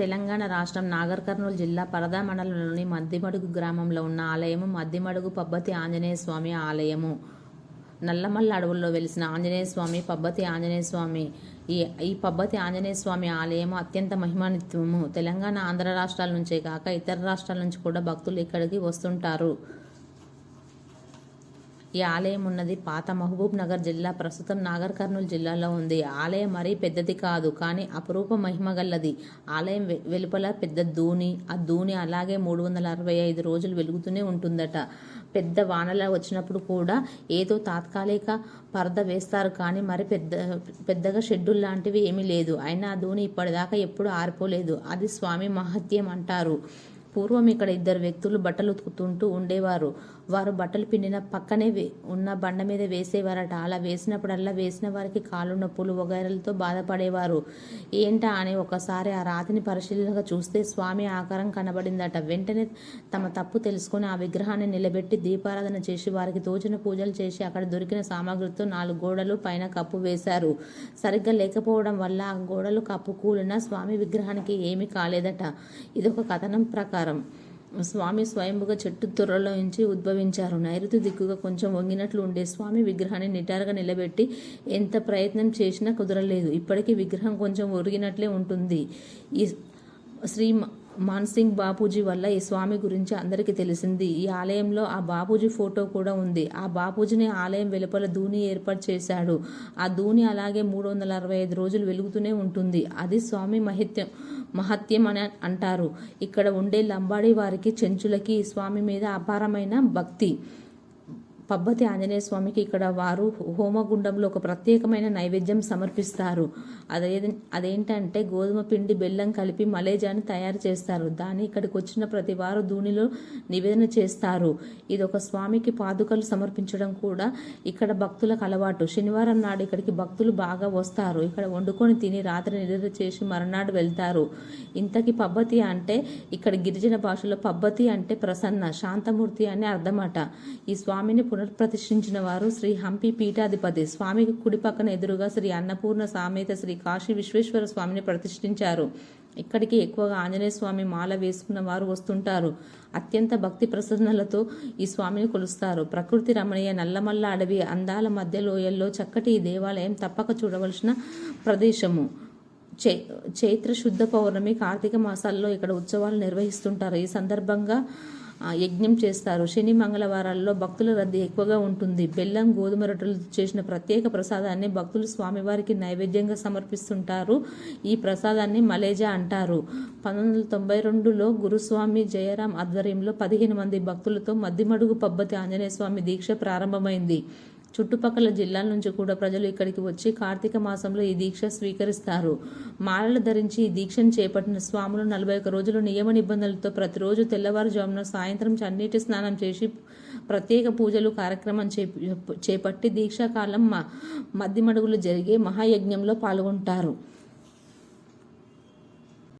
తెలంగాణ రాష్ట్రం నాగర్ కర్నూలు జిల్లా పరదా మండలంలోని మద్దిమడుగు గ్రామంలో ఉన్న ఆలయము మద్దిమడుగు పబ్బతి ఆంజనేయ స్వామి ఆలయము. నల్లమల్ల అడవుల్లో వెలిసిన ఆంజనేయ స్వామి పబ్బతి ఆంజనేయ స్వామి. ఈ ఈ పబ్బతి ఆంజనేయ స్వామి ఆలయము అత్యంత మహిమానిత్వము తెలంగాణ ఆంధ్ర రాష్ట్రాల నుంచే కాక ఇతర రాష్ట్రాల నుంచి కూడా భక్తులు ఇక్కడికి వస్తుంటారు. ఈ ఆలయం ఉన్నది పాత మహబూబ్ నగర్ జిల్లా. ప్రస్తుతం నాగర్ కర్నూలు జిల్లాలో ఉంది. ఆలయం మరీ పెద్దది కాదు కానీ అపురూప మహిమ గల్లది ఆలయం వెలుపల పెద్ద దూని ఆ దూని అలాగే మూడు వందల అరవై ఐదు రోజులు వెలుగుతూనే ఉంటుందట. పెద్ద వానల వచ్చినప్పుడు కూడా ఏదో తాత్కాలిక పరద వేస్తారు కానీ మరి పెద్ద పెద్దగా షెడ్యూల్ లాంటివి ఏమీ లేదు. అయినా ఆ దూని ఇప్పటిదాకా ఎప్పుడు ఆరిపోలేదు. అది స్వామి మహత్యం అంటారు. పూర్వం ఇక్కడ ఇద్దరు వ్యక్తులు బట్టలు ఉతుకుతుంటూ ఉండేవారు. వారు బట్టలు పిండిన పక్కనే ఉన్న బండ మీద వేసేవారట. అలా వేసినప్పుడల్లా వేసిన వారికి కాళ్ళు నొప్పులు వగైరలతో బాధపడేవారు. ఏంటా అని ఒకసారి ఆ రాతిని పరిశీలనగా చూస్తే స్వామి ఆకారం కనబడిందట. వెంటనే తమ తప్పు తెలుసుకొని ఆ విగ్రహాన్ని నిలబెట్టి దీపారాధన చేసి వారికి తోచిన పూజలు చేసి అక్కడ దొరికిన సామాగ్రితో నాలుగు గోడలు పైన కప్పు వేశారు. సరిగ్గా లేకపోవడం వల్ల ఆ గోడలు కప్పు కూలిన స్వామి విగ్రహానికి ఏమీ కాలేదట. ఇదొక కథనం ప్రకారం. స్వామి స్వయంభుగా చెట్టు త్వరలో నుంచి ఉద్భవించారు. నైరుతి దిక్కుగా కొంచెం వంగినట్లు ఉండే స్వామి విగ్రహాన్ని నిటారుగా నిలబెట్టి ఎంత ప్రయత్నం చేసినా కుదరలేదు. ఇప్పటికీ విగ్రహం కొంచెం ఒరిగినట్లే ఉంటుంది. ఈ శ్రీ మ- మాన్సింగ్ బాపూజీ వల్ల ఈ స్వామి గురించి అందరికీ తెలిసింది. ఈ ఆలయంలో ఆ బాపూజీ ఫోటో కూడా ఉంది. ఆ బాపూజీని ఆలయం వెలుపల దూని ఏర్పాటు చేశాడు. ఆ దూని అలాగే మూడు వందల అరవై ఐదు రోజులు వెలుగుతూనే ఉంటుంది. అది స్వామి మహిత్యం మహత్యం అని అంటారు. ఇక్కడ ఉండే లంబాడి వారికి చెంచులకి ఈ స్వామి మీద అపారమైన భక్తి. పబ్బతి ఆంజనేయ స్వామికి ఇక్కడ వారు హోమగుండంలో ఒక ప్రత్యేకమైన నైవేద్యం సమర్పిస్తారు. అదే అదేంటంటే గోధుమ పిండి బెల్లం కలిపి మలేజాని తయారు చేస్తారు. దాన్ని ఇక్కడికి వచ్చిన ప్రతి వారు దూనిలో నివేదన చేస్తారు. ఇది ఒక స్వామికి పాదుకలు సమర్పించడం కూడా ఇక్కడ భక్తులకు అలవాటు. శనివారం నాడు ఇక్కడికి భక్తులు బాగా వస్తారు. ఇక్కడ వండుకొని తిని రాత్రి నిద్ర చేసి మరునాడు వెళ్తారు. ఇంతకీ పబ్బతి అంటే ఇక్కడ గిరిజన భాషలో పబ్బతి అంటే ప్రసన్న శాంతమూర్తి అని అర్థమట. ఈ స్వామిని పునఃప్రతిష్ఠించిన వారు శ్రీ హంపి పీఠాధిపతి. స్వామి కుడి పక్కన ఎదురుగా శ్రీ అన్నపూర్ణ సామేత శ్రీ కాశీ విశ్వేశ్వర స్వామిని ప్రతిష్ఠించారు. ఇక్కడికి ఎక్కువగా ఆంజనేయ స్వామి మాల వేసుకున్న వారు వస్తుంటారు. అత్యంత భక్తి ప్రసన్నలతో ఈ స్వామిని కొలుస్తారు. ప్రకృతి రమణీయ నల్లమల్ల అడవి అందాల మధ్య లోయల్లో చక్కటి ఈ దేవాలయం తప్పక చూడవలసిన ప్రదేశము. చై చైత్ర శుద్ధ పౌర్ణమి కార్తీక మాసాల్లో ఇక్కడ ఉత్సవాలు నిర్వహిస్తుంటారు. ఈ సందర్భంగా యజ్ఞం చేస్తారు. శని మంగళవారాల్లో భక్తుల రద్దీ ఎక్కువగా ఉంటుంది. బెల్లం గోధుమ రొట్టెలతో చేసిన ప్రత్యేక ప్రసాదాన్ని భక్తులు స్వామివారికి నైవేద్యంగా సమర్పిస్తుంటారు. ఈ ప్రసాదాన్ని మలేజా అంటారు. పంతొమ్మిది వందల తొంభై రెండులో గురుస్వామి జయరాం ఆధ్వర్యంలో పదిహేను మంది భక్తులతో మద్దిమడుగు పబ్బతి ఆంజనేయ స్వామి దీక్ష ప్రారంభమైంది. చుట్టుపక్కల జిల్లాల నుంచి కూడా ప్రజలు ఇక్కడికి వచ్చి కార్తీక మాసంలో ఈ దీక్ష స్వీకరిస్తారు. మాలలు ధరించి ఈ దీక్షను చేపట్టిన స్వాములు నలభై ఒక్క రోజులు నియమ నిబంధనలతో ప్రతిరోజు తెల్లవారుజామున సాయంత్రం చన్నీటి స్నానం చేసి ప్రత్యేక పూజలు కార్యక్రమం చేపట్టి దీక్షాకాలం మ- మద్దిమడుగులు జరిగే మహాయజ్ఞంలో పాల్గొంటారు.